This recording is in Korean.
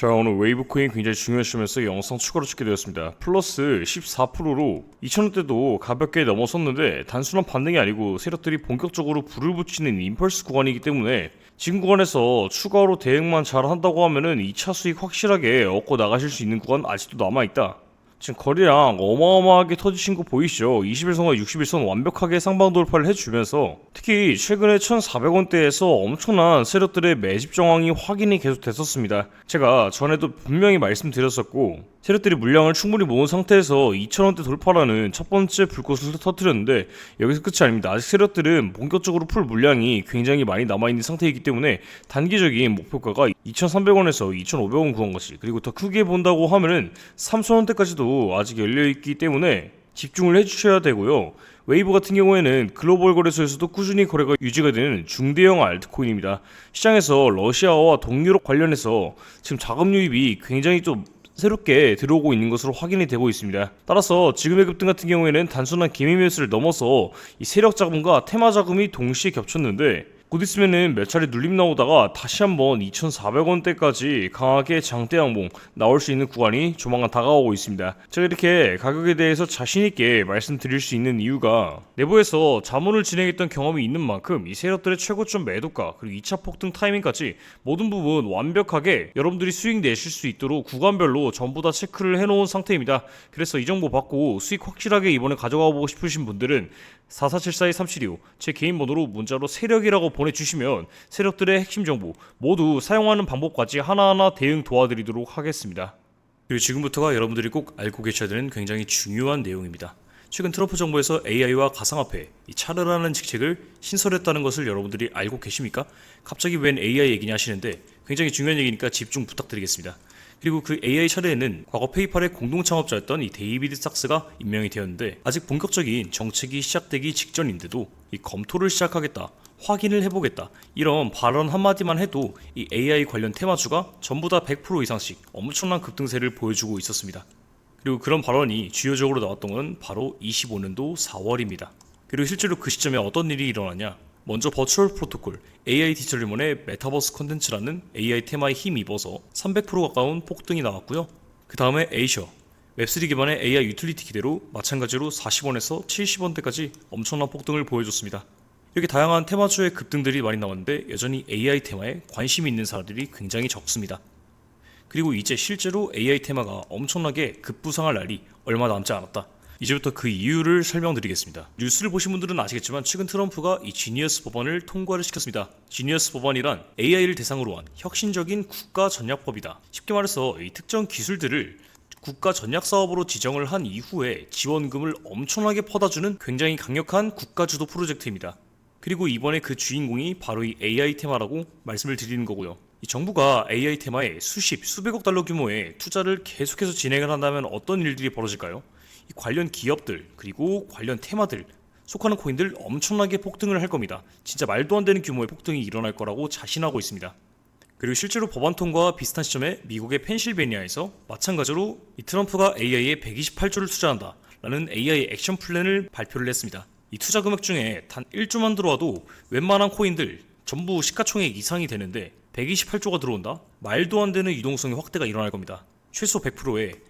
자 오늘 웨이브 코인 굉장히 중요한 시점에서 영상 추가로 찍게 되었습니다. 플러스 14%로 2,000원대도 가볍게 넘어섰는데 단순한 반등이 아니고 세력들이 본격적으로 불을 붙이는 임펄스 구간이기 때문에 지금 구간에서 추가로 대응만 잘 한다고 하면은 2차 수익 확실하게 얻고 나가실 수 있는 구간 아직도 남아있다. 지금 거리랑 어마어마하게 터지신 거 보이시죠? 21선과 61선 완벽하게 상방 돌파를 해주면서 특히 최근에 1,400원대에서 엄청난 세력들의 매집 정황이 확인이 계속 됐었습니다. 제가 전에도 분명히 말씀드렸었고 세력들이 물량을 충분히 모은 상태에서 2,000원대 돌파라는 첫 번째 불꽃을 터뜨렸는데 여기서 끝이 아닙니다. 아직 세력들은 본격적으로 풀 물량이 굉장히 많이 남아있는 상태이기 때문에 단기적인 목표가가 2,300원에서 2,500원 구간까지 그리고 더 크게 본다고 하면은 3,000원대까지도 아직 열려있기 때문에 집중을 해주셔야 되고요. 웨이브 같은 경우에는 글로벌 거래소에서도 꾸준히 거래가 유지가 되는 중대형 알트코인입니다. 시장에서 러시아와 동유럽 관련해서 지금 자금 유입이 굉장히 좀 새롭게 들어오고 있는 것으로 확인이 되고 있습니다. 따라서 지금의 급등 같은 경우에는 단순한 기미매수를 넘어서 이 세력 자금과 테마 자금이 동시에 겹쳤는데 곧 있으면은 몇 차례 눌림 나오다가 다시 한번 2,400원대까지 강하게 장대 양봉 나올 수 있는 구간이 조만간 다가오고 있습니다. 제가 이렇게 가격에 대해서 자신 있게 말씀드릴 수 있는 이유가 내부에서 자문을 진행했던 경험이 있는 만큼 이 세력들의 최고점 매도가 그리고 2차 폭등 타이밍까지 모든 부분 완벽하게 여러분들이 수익 내실 수 있도록 구간별로 전부 다 체크를 해놓은 상태입니다. 그래서 이 정보 받고 수익 확실하게 이번에 가져가 보고 싶으신 분들은 4474-2375제 개인 번호로 문자로 세력이라고 보내주시면 세력들의 핵심 정보 모두 사용하는 방법까지 하나하나 대응 도와드리도록 하겠습니다. 그리고 지금부터가 여러분들이 꼭 알고 계셔야 되는 굉장히 중요한 내용입니다. 최근 트럼프 정부에서 AI와 가상화폐, 이 차르라는 직책을 신설했다는 것을 여러분들이 알고 계십니까? 갑자기 웬 AI 얘기냐 하시는데 굉장히 중요한 얘기니까 집중 부탁드리겠습니다. 그리고 그 AI 차례에는 과거 페이팔의 공동 창업자였던 이 데이비드 sak스가 임명이 되었는데 아직 본격적인 정책이 시작되기 직전인데도 이 검토를 시작하겠다. 확인을 해보겠다. 이런 발언 한마디만 해도 이 AI 관련 테마주가 전부 다 100% 이상씩 엄청난 급등세를 보여주고 있었습니다. 그리고 그런 발언이 주요적으로 나왔던 건 바로 25년도 4월입니다. 그리고 실제로 그 시점에 어떤 일이 일어나냐? 먼저 버추얼 프로토콜 AI 디지털 리몬의 메타버스 컨텐츠라는 AI 테마에 힘입어서 300% 가까운 폭등이 나왔고요. 그 다음에 에이셔 웹3 기반의 AI 유틸리티 기대로 마찬가지로 40원에서 70원대까지 엄청난 폭등을 보여줬습니다. 이렇게 다양한 테마주의 급등들이 많이 나왔는데 여전히 AI 테마에 관심이 있는 사람들이 굉장히 적습니다. 그리고 이제 실제로 AI 테마가 엄청나게 급부상할 날이 얼마 남지 않았다. 이제부터 그 이유를 설명드리겠습니다. 뉴스를 보신 분들은 아시겠지만 최근 트럼프가 이 지니어스 법안을 통과를 시켰습니다. 지니어스 법안이란 AI를 대상으로 한 혁신적인 국가 전략법이다. 쉽게 말해서 이 특정 기술들을 국가 전략 사업으로 지정을 한 이후에 지원금을 엄청나게 퍼다주는 굉장히 강력한 국가 주도 프로젝트입니다. 그리고 이번에 그 주인공이 바로 이 AI 테마라고 말씀을 드리는 거고요. 이 정부가 AI 테마에 수십, 수백억 달러 규모의 투자를 계속해서 진행을 한다면 어떤 일들이 벌어질까요? 이 관련 기업들 그리고 관련 테마들 속하는 코인들 엄청나게 폭등을 할 겁니다. 진짜 말도 안 되는 규모의 폭등이 일어날 거라고 자신하고 있습니다. 그리고 실제로 법안 통과와 비슷한 시점에 미국의 펜실베니아에서 마찬가지로 이 트럼프가 AI에 128조를 투자한다 라는 AI 액션 플랜을 발표를 했습니다. 이 투자 금액 중에 단 1조만 들어와도 웬만한 코인들 전부 시가총액 이상이 되는데 128조가 들어온다? 말도 안 되는 유동성의 확대가 일어날 겁니다. 최소 100%에